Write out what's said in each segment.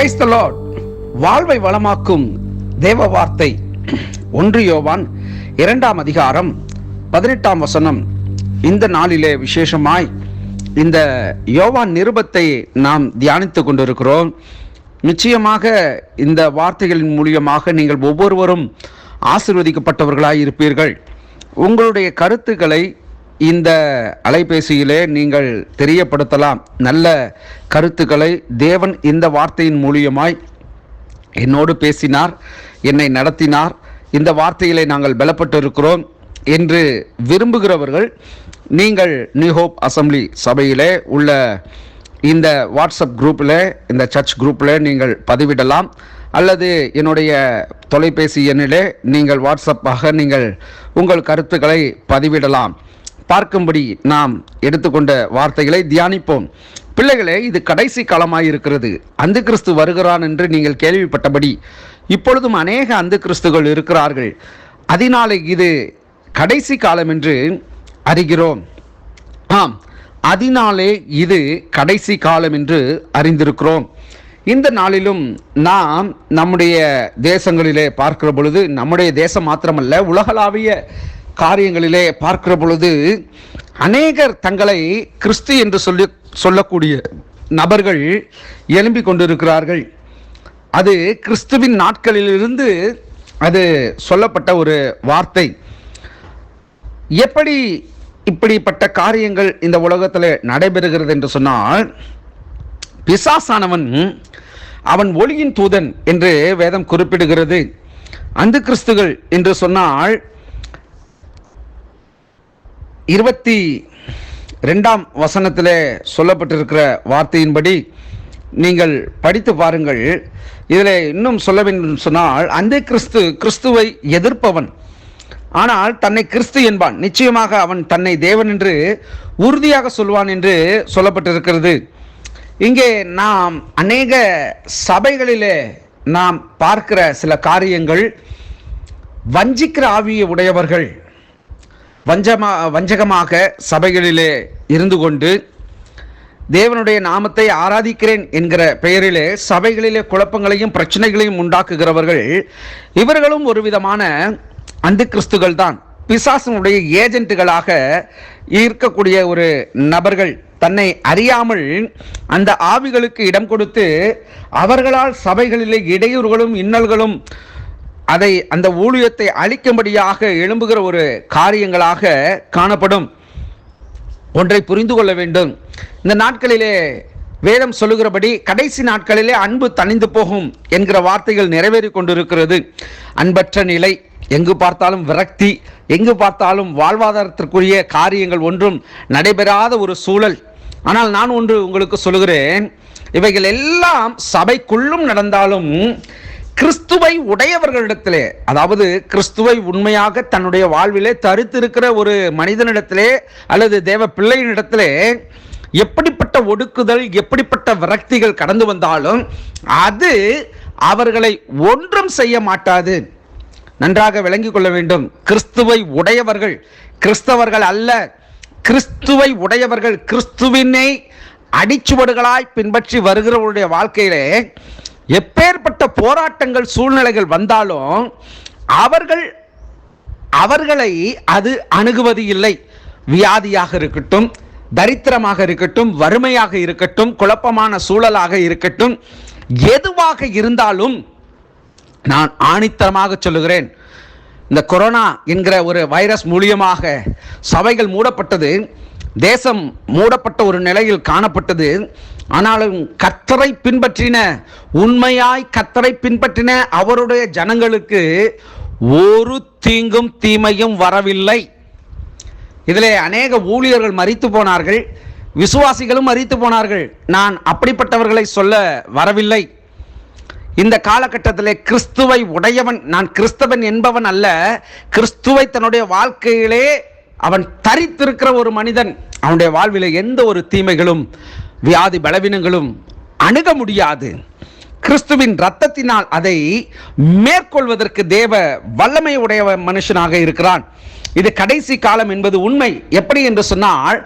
Praise the Lord வாழ்வை வளமாக்கும் தேவ வார்த்தை ஒன்று யோவான் இரண்டாம் அதிகாரம் பதினெட்டாம் வசனம். இந்த நாளிலே விசேஷமாய் இந்த யோவான் நிருபத்தை நாம் தியானித்து கொண்டிருக்கிறோம். நிச்சயமாக இந்த வார்த்தைகளின் மூலியமாக நீங்கள் ஒவ்வொருவரும் ஆசிர்வதிக்கப்பட்டவர்களாய் இருப்பீர்கள் உங்களுடைய கருத்துக்களை இந்த அலைபேசியிலே நீங்கள் தெரியப்படுத்தலாம். நல்ல கருத்துக்களை தேவன் இந்த வார்த்தையின் மூலியமாய் என்னோடு பேசினார் என்னை நடத்தினார். இந்த வார்த்தையிலே நாங்கள் பலப்பட்டிருக்கிறோம் என்று விரும்புகிறவர்கள் நீங்கள் நியூ ஹோப் அசம்பிளி சபையிலே உள்ள இந்த வாட்ஸ்அப் குரூப்பில் இந்த சர்ச் குரூப்பில் நீங்கள் பதிவிடலாம். அல்லது என்னுடைய தொலைபேசி எண்ணிலே நீங்கள் வாட்ஸ்அப்பாக நீங்கள் உங்கள் கருத்துக்களை பதிவிடலாம். பார்க்கும்படி நாம் எடுத்துக்கொண்ட வார்த்தைகளை தியானிப்போம். பிள்ளைகளே இது கடைசி காலமாக இருக்கிறது அந்த கிறிஸ்து வருகிறான் என்று நீங்கள் கேள்விப்பட்டபடி இப்பொழுதும் அநேக அந்த கிறிஸ்துகள் இருக்கிறார்கள். அதனாலே இது கடைசி காலம் என்று அறிகிறோம். ஆம் அதனாலே இது கடைசி காலம் என்று அறிந்திருக்கிறோம். இந்த நாளிலும் நாம் நம்முடைய தேசங்களிலே பார்க்கிற பொழுது நம்முடைய தேசம் மாத்திரமல்ல உலகளாவிய காரியங்களிலே பார்க்கிற பொழுது அநேகர் தங்களை கிறிஸ்து என்று சொல்லி சொல்லக்கூடிய நபர்கள் எழும்பிக் கொண்டிருக்கிறார்கள். அது கிறிஸ்துவின் நாட்களிலிருந்து அது சொல்லப்பட்ட ஒரு வார்த்தை. எப்படி இப்படிப்பட்ட காரியங்கள் இந்த உலகத்தில் நடைபெறுகிறது என்று சொன்னால் பிசாசானவன் அவன் ஒளியின் தூதன் என்று வேதம் குறிப்பிடுகிறது. அந்த கிறிஸ்துகள் என்று சொன்னால் இருபத்தி ரெண்டாம் வசனத்தில் சொல்லப்பட்டிருக்கிற வார்த்தையின்படி நீங்கள் படித்து பாருங்கள். இதில் இன்னும் சொல்ல வேண்டும் சொன்னால் அந்த கிறிஸ்து கிறிஸ்துவை எதிர்ப்பவன். ஆனால் தன்னை கிறிஸ்து என்பான். நிச்சயமாக அவன் தன்னை தேவன் என்று உறுதியாக சொல்வான் என்று சொல்லப்பட்டிருக்கிறது. இங்கே நாம் அநேக சபைகளிலே நாம் பார்க்கிற சில காரியங்கள் வஞ்சிக்கிற ஆவியை உடையவர்கள் வஞ்சமா வஞ்சகமாக சபைகளிலே இருந்து கொண்டு தேவனுடைய நாமத்தை ஆராதிக்கிறேன் என்கிற பெயரிலே சபைகளிலே குழப்பங்களையும் பிரச்சனைகளையும் உண்டாக்குகிறவர்கள் இவர்களும் ஒரு விதமான அந்த கிறிஸ்துகள் தான். பிசாசனுடைய ஏஜென்ட்டுகளாக இருக்கக்கூடிய ஒரு நபர்கள் தன்னை அறியாமல் அந்த ஆவிகளுக்கு இடம் கொடுத்து அவர்களால் சபைகளிலே இடையூறுகளும் இன்னல்களும் அதை அந்த ஊழியத்தை அழிக்கும்படியாக எழும்புகிற ஒரு காரியங்களாக காணப்படும். ஒன்றை புரிந்து கொள்ள வேண்டும். இந்த நாட்களிலே வேதம் சொல்லுகிறபடி கடைசி நாட்களிலே அன்பு தணிந்து போகும் என்கிற வார்த்தைகள் நிறைவேறி கொண்டிருக்கிறது. அன்பற்ற நிலை எங்கு பார்த்தாலும் விரக்தி எங்கு பார்த்தாலும் வாழ்வாதாரத்திற்குரிய காரியங்கள் ஒன்றும் நடைபெறாத ஒரு சூழல். ஆனால் நான் ஒன்று உங்களுக்கு சொல்லுகிறேன். இவைகள் எல்லாம் சபைக்குள்ளும் நடந்தாலும் கிறிஸ்துவை உடையவர்களிடத்திலே அதாவது கிறிஸ்துவை உண்மையாக தன்னுடைய வாழ்விலே தரித்திருக்கிற ஒரு மனிதனிடத்திலே அல்லது தேவ பிள்ளையினிடத்திலே எப்படிப்பட்ட ஒடுக்குதல் எப்படிப்பட்ட விரக்திகள் கடந்து வந்தாலும் அது அவர்களை ஒன்றும் செய்ய மாட்டாது. நன்றாக விளங்கிக் கொள்ள வேண்டும். கிறிஸ்துவை உடையவர்கள் கிறிஸ்தவர்கள் அல்ல. கிறிஸ்துவை உடையவர்கள் கிறிஸ்துவினை அடிச்சுவடுகளாய் பின்பற்றி வருகிறவருடைய வாழ்க்கையிலே எப்பேற்பட்ட போராட்டங்கள் சூழ்நிலைகள் வந்தாலும் அவர்கள் அவர்களை அது அணுகுவது இல்லை. வியாதியாக இருக்கட்டும் தரித்திரமாக இருக்கட்டும் வறுமையாக இருக்கட்டும் குழப்பமான சூழலாக இருக்கட்டும் எதுவாக இருந்தாலும் நான் ஆணித்தரமாக சொல்லுகிறேன். இந்த கொரோனா என்கிற ஒரு வைரஸ் மூலியமாக சபைகள் மூடப்பட்டது தேசம் மூடப்பட்ட ஒரு நிலையில் காணப்பட்டது. ஆனாலும் கத்தரை பின்பற்றின உண்மையாய் கத்தரை பின்பற்றின அவருடைய ஜனங்களுக்கு ஒரு தீங்கும் தீமையும் வரவில்லை. இதிலே அநேக ஊழியர்கள் மறித்து போனார்கள் விசுவாசிகளும் மறித்து போனார்கள். நான் அப்படிப்பட்டவர்களை சொல்ல வரவில்லை. இந்த காலகட்டத்திலே கிறிஸ்துவை உடையவன் நான் கிறிஸ்தவன் என்பவன் அல்ல. கிறிஸ்துவை தன்னுடைய வாழ்க்கையிலே அவன் தரித்திருக்கிற ஒரு மனிதன். அவனுடைய வாழ்வில் எந்த ஒரு தீமைகளும் வியாதி பலவீனங்களும் அணுக முடியாது. கிறிஸ்துவின் ரத்தத்தினால் அதை மேற்கொள்வதற்கு தேவ வல்லமை உடைய மனுஷனாக இருக்கிறான். இது கடைசி காலம் என்பது உண்மை. எப்படி என்று சொன்னால்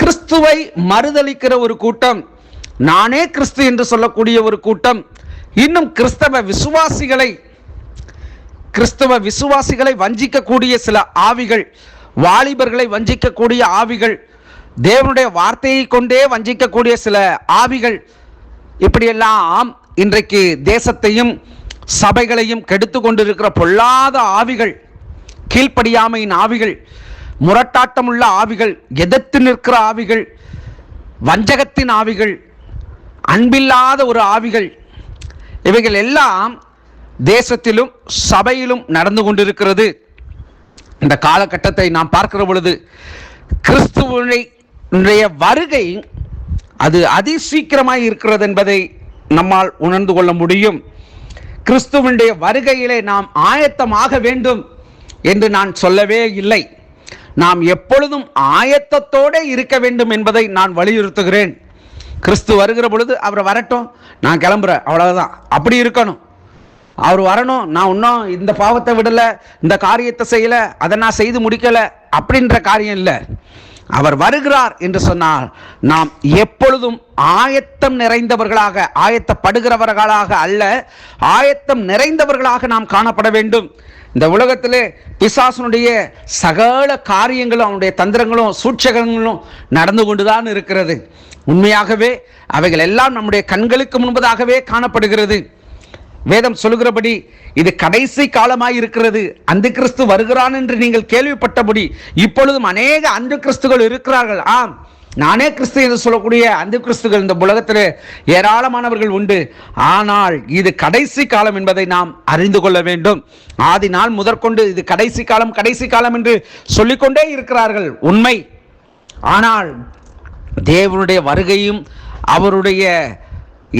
கிறிஸ்துவை மறுதலிக்கிற ஒரு கூட்டம் நானே கிறிஸ்து என்று சொல்லக்கூடிய ஒரு கூட்டம் இன்னும் கிறிஸ்தவ விசுவாசிகளை கிறிஸ்தவ விசுவாசிகளை வஞ்சிக்கக்கூடிய சில ஆவிகள் வாலிபர்களை வஞ்சிக்கக்கூடிய ஆவிகள் தேவனுடைய வார்த்தையை கொண்டே வஞ்சிக்கக்கூடிய சில ஆவிகள் இப்படியெல்லாம் இன்றைக்கு தேசத்தையும் சபைகளையும் கெடுத்து கொண்டிருக்கிற பொல்லாத ஆவிகள் கீழ்ப்படியாமையின் ஆவிகள் முரட்டாட்டமுள்ள ஆவிகள் எதிர்த்து நிற்கிற ஆவிகள் வஞ்சகத்தின் ஆவிகள் அன்பில்லாத ஒரு ஆவிகள் இவைகள் எல்லாம் தேசத்திலும் சபையிலும் நடந்து கொண்டிருக்கிறது. இந்த காலகட்டத்தை நாம் பார்க்கிற பொழுது கிறிஸ்துவனை வருகை அது அதிசீக்கிரமாய் இருக்கிறது என்பதை நம்மால் உணர்ந்து கொள்ள முடியும். கிறிஸ்துவனுடைய வருகையிலே நாம் ஆயத்தமாக வேண்டும் என்று நான் சொல்லவே இல்லை. நாம் எப்பொழுதும் ஆயத்தத்தோடு இருக்க வேண்டும் என்பதை நான் வலியுறுத்துகிறேன். கிறிஸ்து வருகிற பொழுது அவர் வரட்டும் நான் கிளம்புறேன் அவ்வளவுதான். அப்படி இருக்கணும். அவர் வரணும் நான் இன்னும் இந்த பாவத்தை விடலை இந்த காரியத்தை செய்யலை அதை நான் செய்து முடிக்கலை அப்படின்ற காரியம் இல்லை. அவர் வருகிறார் என்று சொன்னால் நாம் எப்பொழுதும் ஆயத்தம் நிறைந்தவர்களாக ஆயத்தப்படுகிறவர்களாக அல்ல ஆயத்தம் நிறைந்தவர்களாக நாம் காணப்பட வேண்டும். இந்த உலகத்திலே பிசாசனுடைய சகல காரியங்களும் அவனுடைய தந்திரங்களும் சூட்சகங்களும் நடந்து கொண்டுதான் இருக்கிறது. உண்மையாகவே அவைகள் எல்லாம் நம்முடைய கண்களுக்கு முன்பதாகவே காணப்படுகிறது. வேதம் சொல்லுகிறபடி இது கடைசி காலமாய் இருக்கிறது அந்த கிறிஸ்து வருகிறான் என்று நீங்கள் கேள்விப்பட்டபடி இப்பொழுதும் அநேக அந்த கிறிஸ்துகள் இருக்கிறார்கள். ஆம் நானே கிறிஸ்து என்று சொல்லக்கூடிய அந்த கிறிஸ்துகள் இந்த உலகத்தில் ஏராளமானவர்கள் உண்டு. ஆனால் இது கடைசி காலம் என்பதை நாம் அறிந்து கொள்ள வேண்டும். ஆதி நாள் முதற்கொண்டு இது கடைசி காலம் கடைசி காலம் என்று சொல்லிக்கொண்டே இருக்கிறார்கள். உண்மை. ஆனால் தேவனுடைய வருகையும் அவருடைய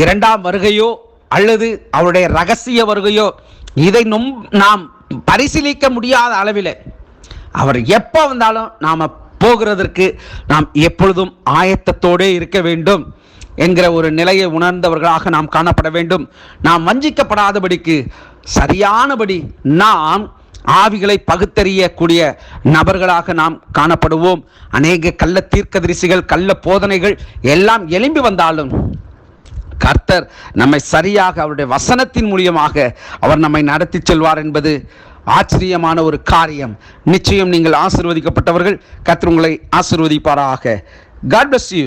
இரண்டாம் வருகையோ அல்லது அவருடைய ரகசிய வருகையோ இதை நொம் நாம் பரிசீலிக்க முடியாத அளவில் அவர் எப்போ வந்தாலும் நாம் போகிறதற்கு நாம் எப்பொழுதும் ஆயத்தத்தோடே இருக்க வேண்டும் என்கிற ஒரு நிலையை உணர்ந்தவர்களாக நாம் காணப்பட வேண்டும். நாம் வஞ்சிக்கப்படாதபடிக்கு சரியானபடி நாம் ஆவிகளை பகுத்தறியக்கூடிய நபர்களாக நாம் காணப்படுவோம். அநேக கள்ள தீர்க்கதரிசிகள் கள்ள போதனைகள் எல்லாம் எழும்பி வந்தாலும் கர்த்தர் நம்மை சரியாக அவருடைய வசனத்தின் மூலியமாக அவர் நம்மை நடத்தி செல்வார் என்பது ஆச்சரியமான ஒரு காரியம். நிச்சயம் நீங்கள் ஆசிர்வதிக்கப்பட்டவர்கள். கர்த்தர் உங்களை ஆசிர்வதிப்பாராக. God bless you